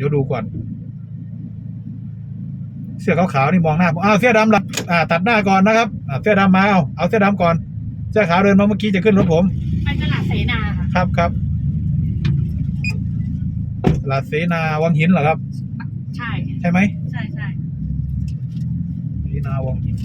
ดี๋ยวดูก่อน เสื้อขาวๆนี่มองหน้าผมอ้าวเสื้อดำล่ะอ่า ตัดหน้าก่อนนะครับอ่าเสื้อดำมาเอาเอาเสื้อดำก่อน เสื้อขาวเดินมาเมื่อกี้จะขึ้นรถผม ไปตลาดเสนาค่ะครับครับลาดเสนาวังหินเหรอครับ ใช่ ใช่ไหมใช่ใช่เสนาวังหิน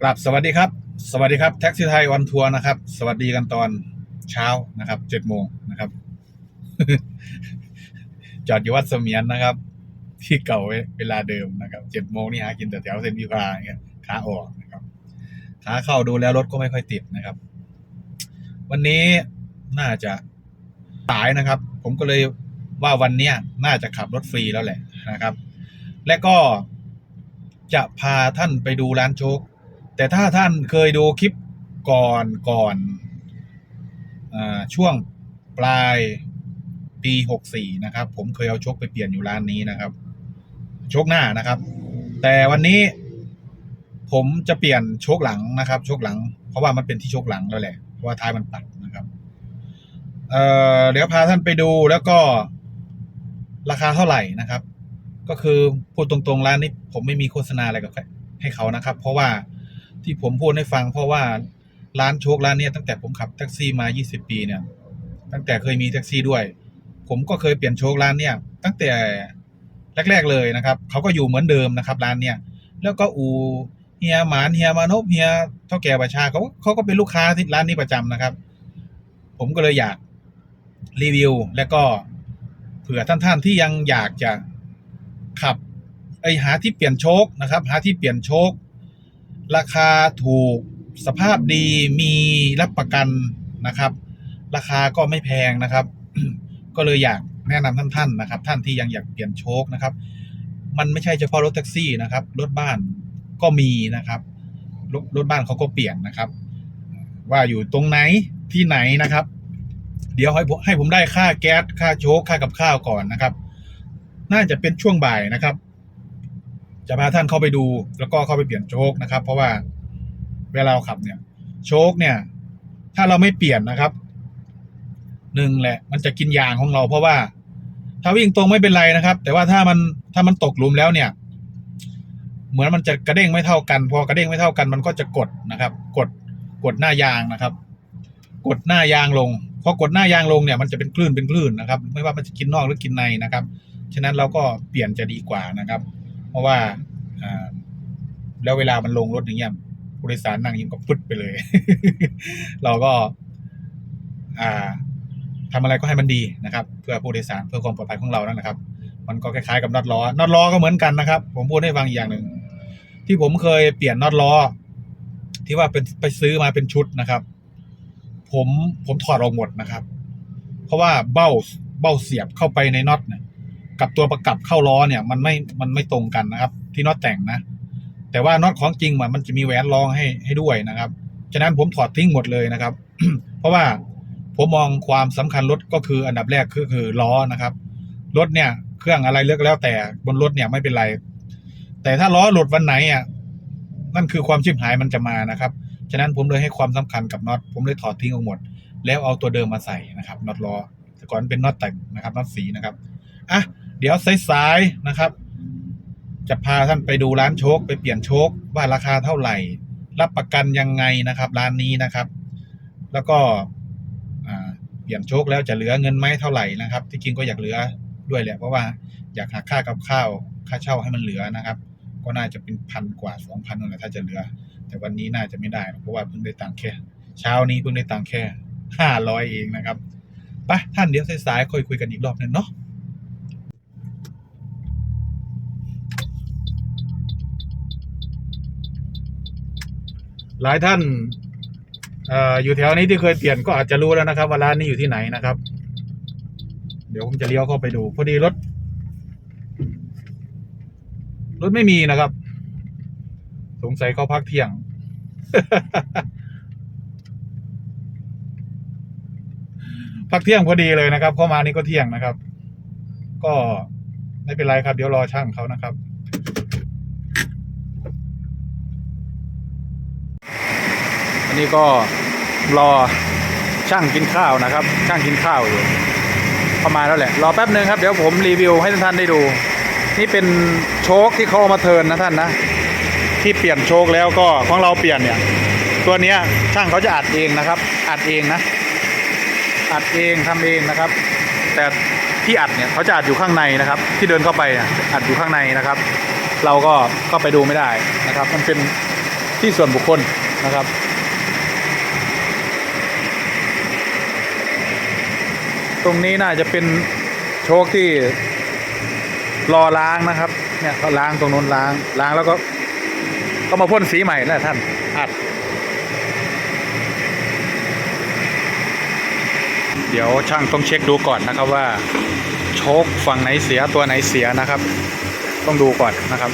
กลับสวัสดีครับ สวัสดีครับแท็กซี่ไทยวันทัวร์นะครับ สวัสดีกันตอนเช้านะครับเจ็ดโมงนะครับ จอดอยู่วัดเสมียนนะครับ ที่เก่าเวลาเดิมนะครับเจ็ดโมงนี่หากินแต่แถวเส้นวิภาอย่าเงี้ยขาออกนะครับขาเข้าดูแล้วรถก็ไม่ค่อยติดนะครับ วันนี้น่าจะสายนะครับ ผมก็เลยว่าวันเนี้ยน่าจะขับรถฟรีแล้วแหละนะครับ และก็จะพาท่านไปดูร้านโชคแต่ถ้าท่านเคยดูคลิปก่อนก่อนอช่วงปลาย ปีหกสี่นะครับ ผมเคยเอาโชคไปเปลี่ยนอยู่ร้านนี้นะครับโชคหน้านะครับ แต่วันนี้ ผมจะเปลี่ยนโชคหลังนะครับโชคหลัง เพราะว่ามันเป็นที่โชคหลังแล้วแหละเพราะว่าท้ายมันปัดนะครับ เอ่อเดี๋ยวพาท่านไปดูแล้วก็ราคาเท่าไหร่นะครับ ก็คือพูดตรงๆร้านนี้ผมไม่มีโฆษณาอะไรกับให้เขานะครับ เพราะว่าที่ผมพูดให้ฟัง เพราะว่าร้านโชคร้านนี้ตั้งแต่ผมขับแท็กซี่มา 20 ปีเนี่ย ตั้งแต่เคยมีแท็กซี่ด้วย ผมก็เคยเปลี่ยนโชคร้านเนี่ย ตั้งแต่แรก ๆเลยนะครับเขาก็อยู่เหมือนเดิมนะครับร้านเนี่ย แล้วก็อูเฮียหมานเฮียมานพเฮียเท่าแก่ประชาเขาเขาก็เป็นลูกค้าที่ร้านนี้ประจำนะครับ ผมก็เลยอยากรีวิว แล้วก็เผื่อท่านๆที่ยังอยากจะขับไอหาที่เปลี่ยนโชคนะครับ หาที่เปลี่ยนโชค ราคาถูกสภาพดีมีรับประกันนะครับ ราคาก็ไม่แพงนะครับ ก็เลยอยากแนะนำท่านๆนะครับ ท่านที่ยังอยากเปลี่ยนโชคนะครับ มันไม่ใช่เฉพาะรถแท็กซี่นะครับ รถบ้านก็มีนะครับรถรถบ้านเขาก็เปลี่ยนนะครับ ว่าอยู่ตรงไหนที่ไหนนะครับ เดี๋ยวให้ผมให้ผมได้ค่าแก๊สค่าโชคค่ากับข้าวก่อนนะครับ น่าจะเป็นช่วงบ่ายนะครับ จะพาท่านเข้าไปดูแล้วก็เข้าไปเปลี่ยนโชคนะครับ เพราะว่าเวลาเราขับเนี่ย โชคเนี่ย ถ้าเราไม่เปลี่ยนนะครับ หนึ่งแหละ มันจะกินยางของเรา เพราะว่า ถ้าวิ่งตรงไม่เป็นไรนะครับ แต่ว่าถ้ามันถ้ามันตกหลุมแล้วเนี่ย เหมือนมันจะกระเด้งไม่เท่ากัน พอกระเด้งไม่เท่ากัน มันก็จะกดนะครับ กดกดหน้ายางนะครับ กดหน้ายางลงพอกดหน้ายางลงเนี่ยมันจะเป็นคลื่นเป็นคลื่นนะครับ ไม่ว่ามันจะกินนอกหรือกินในนะครับ ฉะนั้นเราก็เปลี่ยนจะดีกว่านะครับ เพราะว่าแล้วเวลามันลงรถอย่างเงี้ยผู้โดยสารนั่งยิ้มก็ปึ๊ดไปเลย เราก็ อ่า ทำอะไรก็ให้มันดีนะครับ เพื่อผู้โดยสารเพื่อความปลอดภัยของเรานั่นแหละครับ มันก็คล้ายๆกับน็อตล้อน็อตล้อก็เหมือนกันนะครับ ผมพูดให้ฟังอีกอย่างหนึ่งที่ผมเคยเปลี่ยนน็อตล้อที่ว่าเป็นไปซื้อมาเป็นชุดนะครับ ผมผมถอดออกหมดนะครับ เพราะว่าเบ้าเบ้าเสียบเข้าไปในน็อตเนี่ยกับตัวประกับเข้าล้อเนี่ย มันไม่มันไม่ตรงกันนะครับ ที่น็อตแต่งนะ แต่ว่าน็อตของจริงมันจะมีแหวนรองให้ให้ด้วยนะครับฉะนั้นผมถอดทิ้งหมดเลยนะครับ เพราะว่า ผมมองความสำคัญรถก็คืออันดับแรกคือคือล้อนะครับ รถเนี่ยเครื่องอะไรเลือกแล้วแต่บนรถเนี่ยไม่เป็นไร แต่ถ้าล้อหลุดวันไหนอะนั่นคือความชิบหายมันจะมานะครับฉะนั้นผมเลยให้ความสำคัญกับน็อตผมเลยถอดทิ้งออกหมด แล้วเอาตัวเดิมมาใส่นะครับน็อตล้อแต่ก่อนเป็นน็อตแต่งนะครับน็อตสีนะครับอะเดี๋ยวสายๆนะครับ จะพาท่านไปดูร้านโชคไปเปลี่ยนโชคว่าราคาเท่าไหร่ รับประกันยังไงนะครับ ร้านนี้นะครับ แล้วก็ ลี่ยนโชคแล้วจะเหลือเงินไหมเท่าไหร่นะครับ ที่จริงก็อยากเหลือด้วยแหละเพราะว่าอยากหักค่ากับข้าวค่าเช่าให้มันเหลือนะครับ ก็น่าจะเป็นพันกว่าสองพันนั่นแหละถ้าจะเหลือ แต่วันนี้น่าจะไม่ได้เพราะว่าเพิ่งได้ตังค์แค่ เช้านี้เพิ่งได้ตังค์แค่ห้าร้อยเองนะครับไปท่านเดี๋ยวสายๆค่อยคุยกันอีกรอบหนึงเนาะหลายท่าน เอ่ออยู่แถวนี้ที่เคยเปลี่ยนก็อาจจะรู้แล้วนะครับ ว่าร้านนี้อยู่ที่ไหนนะครับ เดี๋ยวผมจะเลี้ยวเข้าไปดูพอดีรถรถไม่มีนะครับ สงสัยเขาพักเที่ยง พักเที่ยงพอดีเลยนะครับเข้ามานี่ก็เที่ยงนะครับ ก็ไม่เป็นไรครับ เดี๋ยวรอช่างเขานะครับ อันนี้ก็รอช่างกินข้าวนะครับ ช่างกินข้าวอยู่เข้ามาแล้วแหละ รอแป๊บหนึ่งครับ เดี๋ยวผมรีวิวให้ท่านได้ดู นี่เป็นโชคที่เขาเอามาเทินนะท่านนะ ที่เปลี่ยนโชคแล้วก็ของเราเปลี่ยนเนี่ย ตัวเนี้ยช่างเขาจะอัดเองนะครับ อัดเองนะ อัดเองทำเองนะครับ แต่ที่อัดเนี่ยเขาจะอัดอยู่ข้างในนะครับ ที่เดินเข้าไปอัดอยู่ข้างในนะครับ เราก็เข้าไปดูไม่ได้นะครับ มันเป็นที่ส่วนบุคคลนะครับ ตรงนี้น่าจะเป็นโชคที่รอล้างนะครับ เนี่ยเขาล้างตรงนู้นล้างล้างแล้วก็ ก็มาพ่นสีใหม่นั่นแหละท่านอัด เดี๋ยวช่างต้องเช็คดูก่อนนะครับว่า โชคฝั่งไหนเสียตัวไหนเสียนะครับ ต้องดูก่อนนะครับ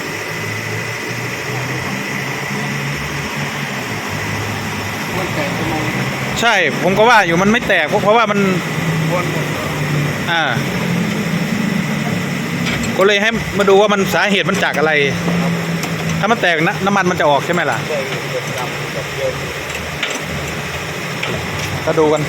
มันแตกไปมองใช่ผมก็ว่าอยู่มันไม่แตกเพราะเพราะว่ามัน วนหมดอ่า ก็เลยให้มาดูว่ามันสาเหตุมันจากอะไร ถ้ามันแตกนะน้ำมันมันจะออกใช่ไหมล่ะใช่เกิดดำแบบเดียวก็ดูกัน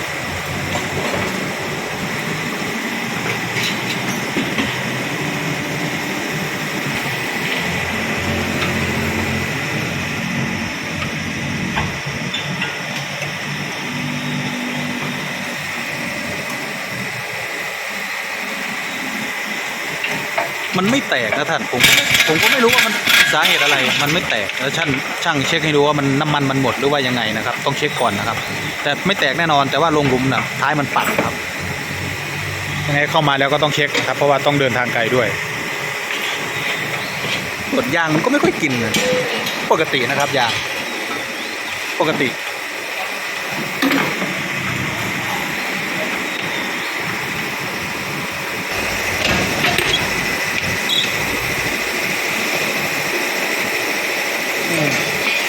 มันไม่แตกนะท่านผมผมก็ไม่รู้ว่ามันสาเหตุอะไร มันไม่แตกแล้วช่างช่างเช็คให้ดูว่ามันน้ำมันมันหมดหรือว่ายังไงนะครับ ต้องเช็คก่อนนะครับ แต่ไม่แตกแน่นอนแต่ว่าลงหลุมนะท้ายมันปัดครับยังไงเข้ามาแล้วก็ต้องเช็คครับ เพราะว่าต้องเดินทางไกลด้วยตรวจยางมันก็ไม่ค่อยกินเลยปกตินะครับยางปกติ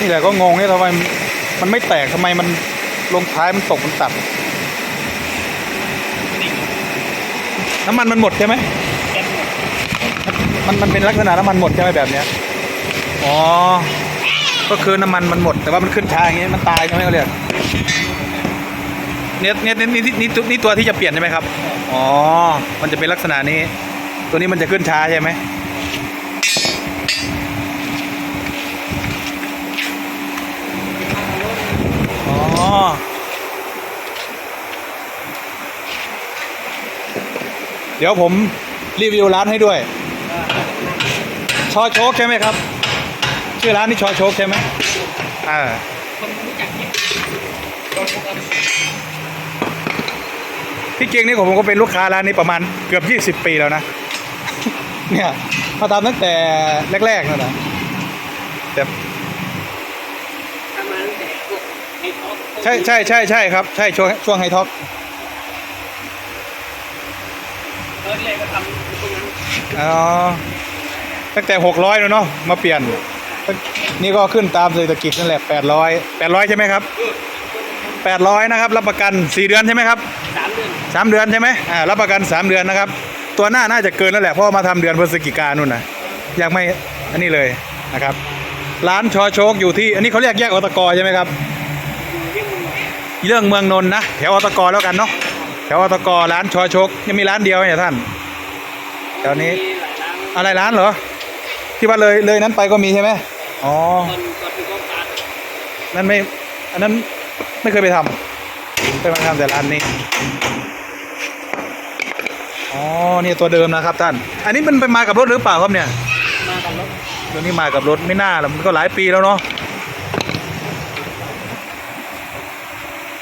นี่แหละก็งงเนี่ยทำไมมันไม่แตกทำไมมันลงท้ายมันตกมันตัด น้ำมันมันหมดใช่ไหมมันมันเป็นลักษณะน้ำมันหมดใช่ไหมแบบเนี้ยอ๋อ ก็คือน้ำมันมันหมด แต่ว่ามันขึ้นช้าอย่างงี้มันตายใช่ไหมเขาเรียกเนี่ยเนี่ยเนี่ยนี่นี่นี่ตัวที่จะเปลี่ยนใช่ไหมครับ อ๋อ มันจะเป็นลักษณะนี้ ตัวนี้มันจะขึ้นช้าใช่ไหม เดี๋ยวผมรีวิวร้านให้ด้วย ชอโชคใช่ไหมครับ ชื่อร้านนี่ชอโชคใช่ไหมอ่าคนรู้จักเนี่ยที่จริงนี่ผมก็เป็นลูกค้าร้านนี้ประมาณเกือบ 20 ปีแล้วนะ เนี่ยเขาทำตั้งแต่แรกๆนั่นนะแต่ ทำมาตั้งแต่พวกไอ้ท็อป ใช่ใช่ใช่ใช่ครับ ใช่ช่วงช่วงไฮท็อปเอิร์ธเลยก็ทำตรงนั้นอ๋อตั้งแต่หกร้อยแล้วเนาะมาเปลี่ยน นี่ก็ขึ้นตามเศรษฐกิจนั่นแหละแปดร้อยแปดร้อยใช่ไหมครับแปดร้อยนะครับ รับประกันสี่เดือนใช่ไหมครับสามเดือนสามเดือนใช่ไหมอ่ารับประกันสามเดือนนะครับ ตัวหน้าน่าจะเกินแล้วแหละเพราะว่ามาทำเดือนพฤศจิกายนนู่นนะยังไม่อันนี้เลยนะครับ ร้านชอโชคอยู่ที่ อันนี้เขาเรียกแยกอตกใช่ไหมครับ เรื่องเมืองนนท์นะแถวอตกแล้วกันเนาะแถวอตกร้านชอโชคยังมีร้านเดียวเนี่ยท่านแถวนี้มีหลายร้านอะไรร้านเหรอที่ว่าเลยเลยนั้นไปก็มีใช่ไหมอ๋อตอนตอนที่เขาการนั่นไม่อันนั้นไม่เคยไปทำเคยมาทำแต่ร้านนี้อ๋อเนี่ยตัวเดิมนะครับท่าน อันนี้มันไปมากับรถหรือเปล่าครับเนี่ยมากันรถตัวนี้มากับรถไม่น่าหรอกมันก็หลายปีแล้วเนาะ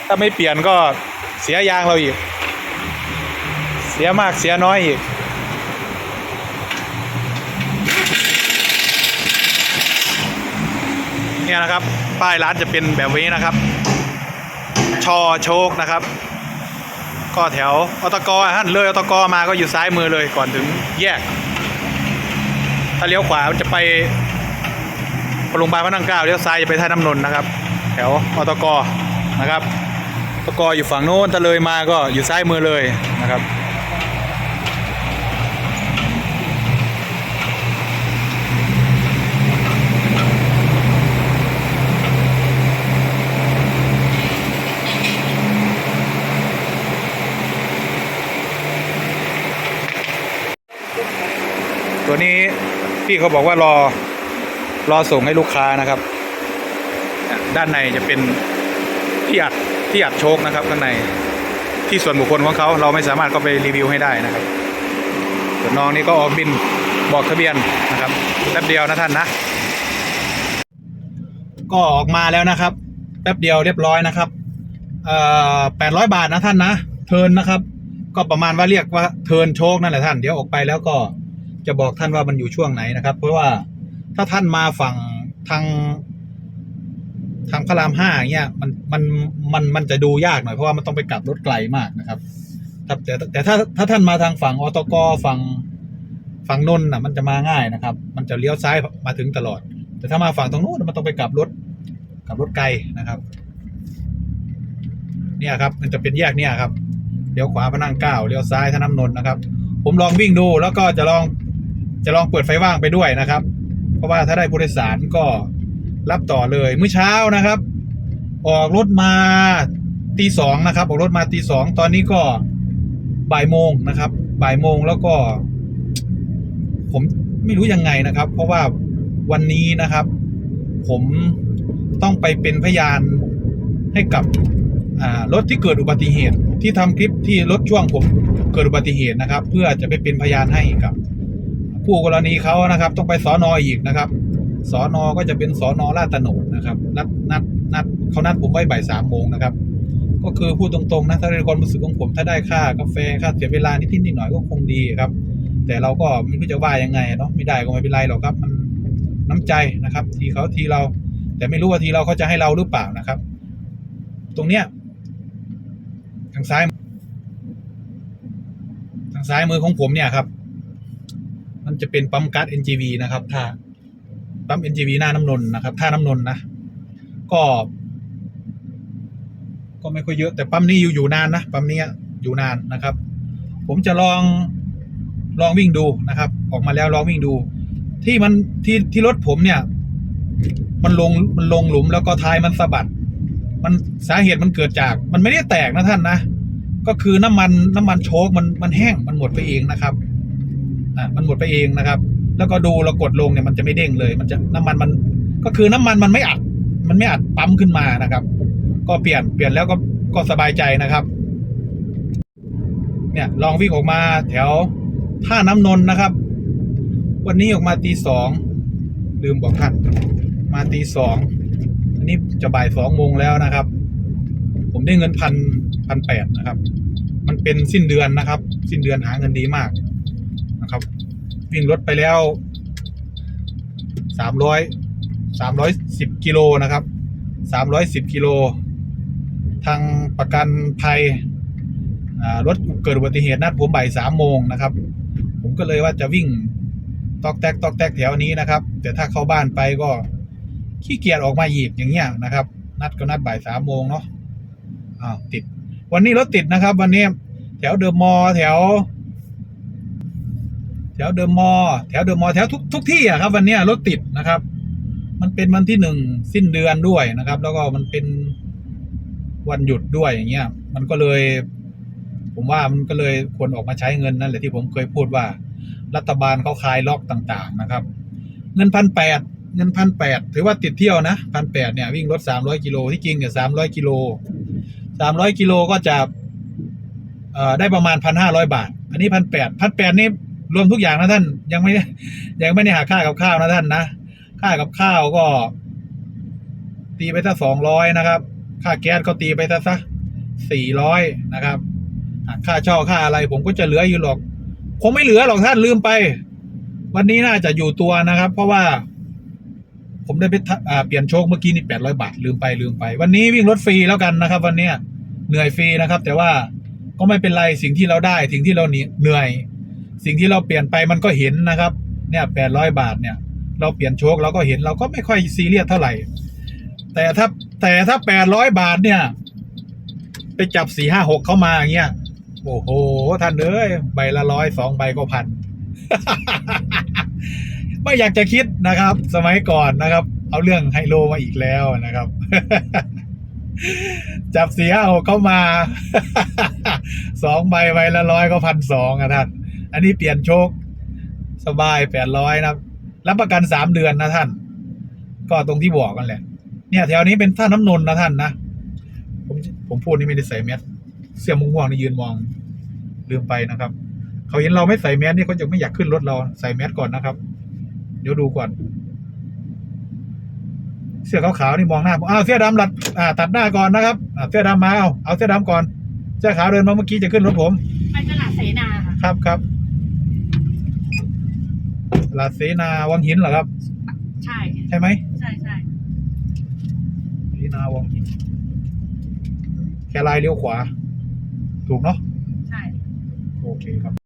ถ้าไม่เปลี่ยนก็เสียยางเราอีก เสียมากเสียน้อยอีก เนี่ยนะครับ ป้ายร้านจะเป็นแบบนี้นะครับ ชอโชคนะครับ ก็แถวอตกท่านเลยอตกมาก็อยู่ซ้ายมือเลยก่อนถึงแยก ถ้าเลี้ยวขวามันจะไปโรงพยาบาลพระนั่งเกล้าเลี้ยวซ้ายจะไปท่าน้ำนนท์นะครับ แถวอตกนะครับ อตกอยู่ฝั่งโน้นถ้าเลยมาก็อยู่ซ้ายมือเลยนะครับ ตัวนี้พี่เขาบอกว่ารอรอส่งให้ลูกค้านะครับ ด้านในจะเป็นที่อัด ที่อัดโชคนะครับข้างในที่ส่วนบุคคลของเขาเราไม่สามารถเข้าไปรีวิวให้ได้นะครับส่วนน้องนี่ก็ออกบินบอกทะเบียนนะครับแป๊บเดียวนะท่านนะ ก็ออกมาแล้วนะครับ แป๊บเดียวเรียบร้อยนะครับเอ่อแปดร้อยบาทนะท่านนะ เทินนะครับ ก็ประมาณว่าเรียกว่าเทินโชคนั่นแหละท่านเดี๋ยวออกไปแล้วก็จะบอกท่านว่ามันอยู่ช่วงไหนนะครับ เพราะว่าถ้าท่านมาฝั่งทาง ทางพระรามห้าเงี้ยมันมันมันมันจะดูยากหน่อยเพราะว่ามันต้องไปกลับรถไกลมากนะครับ ครับแต่แต่ถ้าถ้าท่านมาทางฝั่งอตกฝั่งฝั่งนนท์น่ะมันจะมาง่ายนะครับ มันจะเลี้ยวซ้ายมาถึงตลอด แต่ถ้ามาฝั่งตรงนู้นมันต้องไปกลับรถกลับรถไกลนะครับ เนี่ยครับ มันจะเป็นแยกเนี่ยครับเลี้ยวขวาพระนั่งเก้าเลี้ยวซ้ายท่าน้ำนนท์นะครับ ผมลองวิ่งดูแล้วก็จะลองจะลองเปิดไฟว่างไปด้วยนะครับ เพราะว่าถ้าได้ผู้โดยสารก็ รับต่อเลยเมื่อเช้านะครับ ออกรถมาตีสองนะครับ ออกรถมาตีสองตอนนี้ก็บ่ายโมงนะครับ บ่ายโมงแล้วก็ ผมไม่รู้ยังไงนะครับ เพราะว่าวันนี้นะครับ ผมต้องไปเป็นพยานให้กับรถที่เกิดอุบัติเหตุ ที่ทำคลิปที่รถช่วงผมเกิดอุบัติเหตุนะครับ เพื่อจะไปเป็นพยานให้กับ ผู้กรณีเขานะครับ ต้องไปสอนออีกนะครับ สอนอก็จะเป็นสอนอลาดตะโนดนะครับนัดนัดนัดเขานัดผมไว้บ่ายสามโมงนะครับ ก็คือพูดตรงๆนะถ้าในความรู้สึกของผมถ้าได้ค่ากาแฟค่าเสียเวลานิดนิดหน่อยก็คงดีครับ แต่เราก็ไม่รู้จะว่ายังไงเนาะไม่ได้ก็ไม่เป็นไรหรอกครับ มันน้ำใจนะครับ ทีเขาทีเรา แต่ไม่รู้ว่าทีเราเขาจะให้เราหรือเปล่านะครับ ตรงเนี้ยทางซ้าย ทางซ้ายมือของผมเนี่ยครับ มันจะเป็นปั๊มก๊าซ NGV นะครับ ถ้า ปั๊ม NGV หน้าน้ำนน์นะครับท่าน้ำนน์นะ ก็ ก็ไม่ค่อยเยอะแต่ปั๊มนี้อยู่อยู่นานนะปั๊มนี้อยู่นานนะครับ ผมจะลองลองวิ่งดูนะครับ ออกมาแล้วลองวิ่งดู ที่มันที่ที่รถผมเนี่ย มันลงมันลงหลุมแล้วก็ท้ายมันสะบัด มันสาเหตุมันเกิดจาก มันไม่ได้แตกนะท่านนะก็คือน้ำมันน้ำมันโชคมันมันแห้งมันหมดไปเองนะครับอ่ามันหมดไปเองนะครับ แล้วก็ดูเรากดลงเนี่ยมันจะไม่เด้งเลย มันจะน้ำมันมัน ก็คือน้ำมันมันไม่อัด มันไม่อัดปั๊มขึ้นมานะครับ ก็เปลี่ยนเปลี่ยนแล้วก็ก็สบายใจนะครับ เนี่ยลองวิ่งออกมาแถวท่าน้ำนนนะครับ วันนี้ออกมาตีสองลืมบอกท่านมาตีสองอันนี้จะบ่ายสองโมงแล้วนะครับ ผมได้เงินพันพันแปดนะครับ มันเป็นสิ้นเดือนนะครับ สิ้นเดือนหาเงินดีมากนะครับ วิ่งรถไปแล้วสามร้อยสามร้อยสิบกิโลนะครับสามร้อยสิบกิโล ทางประกันภัยรถเกิดอุบัติเหตุนัดผมบ่ายสามโมงนะครับ ผมก็เลยว่าจะวิ่งตอกแตกตอกแตกแถวนี้นะครับ แต่ถ้าเข้าบ้านไปก็ขี้เกียจออกมาอีกอย่างเงี้ยนะครับ นัดก็นัดบ่ายสามโมงเนาะอ้าวติด วันนี้รถติดนะครับ วันนี้แถวเดอะมอลล์แถว แถวเดอะมอลล์แถวเดอะมอลล์แถวทุกทุกที่อะครับ วันนี้รถติดนะครับ มันเป็นวันที่หนึ่งสิ้นเดือนด้วยนะครับ แล้วก็มันเป็นวันหยุดด้วยอย่างเงี้ย มันก็เลย ผมว่ามันก็เลยควรออกมาใช้เงินนั่นแหละที่ผมเคยพูดว่า รัฐบาลเขาคลายล็อกต่างๆนะครับ เงินพันแปดเงินพันแปดถือว่าติดเที่ยวนะพันแปดเนี่ยวิ่งรถสามร้อยกิโลที่จริงเนี่ยสามร้อยกิโลสามร้อยกิโลก็จะได้ประมาณพันห้าร้อยบาท อันนี้พันแปดพันแปดนี่ รวมทุกอย่างนะท่านยังไม่ยังไม่ได้หาค่ากับข้าวนะท่านนะค่ากับข้าวก็ ตีไปสักสองร้อยนะครับ ค่าแก๊สก็ตีไปสักสักสี่ร้อยนะครับค่าเช่าค่าอะไร ผมก็จะเหลืออยู่หรอกคงไม่เหลือหรอกท่านลืมไป วันนี้น่าจะอยู่ตัวนะครับ เพราะว่า ผมได้ไปท่าเปลี่ยนโชคเมื่อกี้นี่แปดร้อยบาทลืมไปลืมไป วันนี้วิ่งรถฟรีแล้วกันนะครับ วันเนี้ยเหนื่อยฟรีนะครับ แต่ว่าก็ไม่เป็นไรสิ่งที่เราได้สิ่งที่เราเหนื่อย สิ่งที่เราเปลี่ยนไปมันก็เห็นนะครับ เนี่ยแปดร้อยบาทเนี่ย เราเปลี่ยนโชคเราก็เห็นเราก็ไม่ค่อยซีเรียสเท่าไหร่ แต่ถ้าแต่ถ้าแปดร้อยบาทเนี่ย ไปจับสี่ห้าหกเข้ามาอย่างเงี้ยโอ้โหท่านเอ้ยใบละร้อยสองใบก็พันไม่อยากจะคิดนะครับ สมัยก่อนนะครับ เอาเรื่องไฮโลมาอีกแล้วนะครับ จับสี่ห้าหกเข้ามาสองใบใบละร้อยก็พันสองอะท่าน อันนี้เปลี่ยนโชคสบายแปดร้อยนะครับรับประกันสามเดือนนะท่าน ก็ตรงที่บอกกันแหละ เนี่ยแถวนี้เป็นท่าน้ำนนท์นะท่านนะผมผมพูดนี่ไม่ได้ใส่แมสเสื้อม่วงๆนี่ยืนมองลืมไปนะครับ เขาเห็นเราไม่ใส่แมสนี่เขาจะไม่อยากขึ้นรถเราใส่แมสก่อนนะครับ เดี๋ยวดูก่อน เสื้อขาวๆนี่มองหน้าผมอ้าวเสื้อดำหลัดอ่า ตัดหน้าก่อนนะครับอ่าเสื้อดำมาเอาเอาเสื้อดำก่อน เสื้อขาวเดินมาเมื่อกี้จะขึ้นรถผมไปตลาดเสนาค่ะครับครับ ลาดเสนาวังหินเหรอครับ ใช่ใช่ไหมใช่ใช่เสนาวังหิน แค่ลายเลี้ยวขวา ถูกเนาะใช่ โอเคครับ